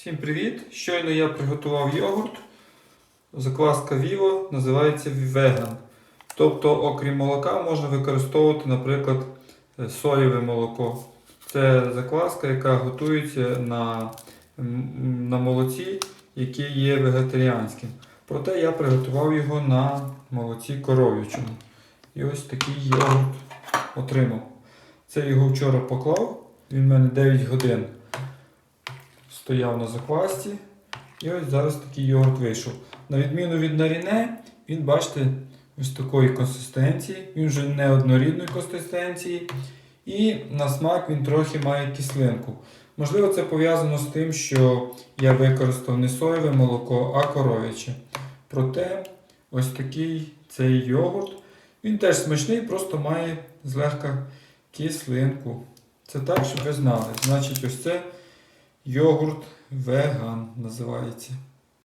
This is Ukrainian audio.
Всім привіт! Щойно я приготував йогурт. Закваска Vivo називається веган. Тобто, окрім молока, можна використовувати, наприклад, е, соєве молоко. Це закваска, яка готується на, на молоці, яке є вегетаріанським. Проте я приготував його на молоці коров'ячому. І ось такий йогурт отримав. Це його вчора поклав. Він в мене 9 годин стояв на заквасці. І ось зараз такий йогурт вийшов. На відміну від наріне, він, бачите, ось такої консистенції. Він вже не однорідної консистенції. І на смак він трохи має кислинку. Можливо, це пов'язано з тим, що я використав не соєве молоко, а коров'яче. Проте ось такий цей йогурт. Він теж смачний, просто має злегка кислинку. Це так, щоб ви знали. Значить, ось це йогурт веган називається.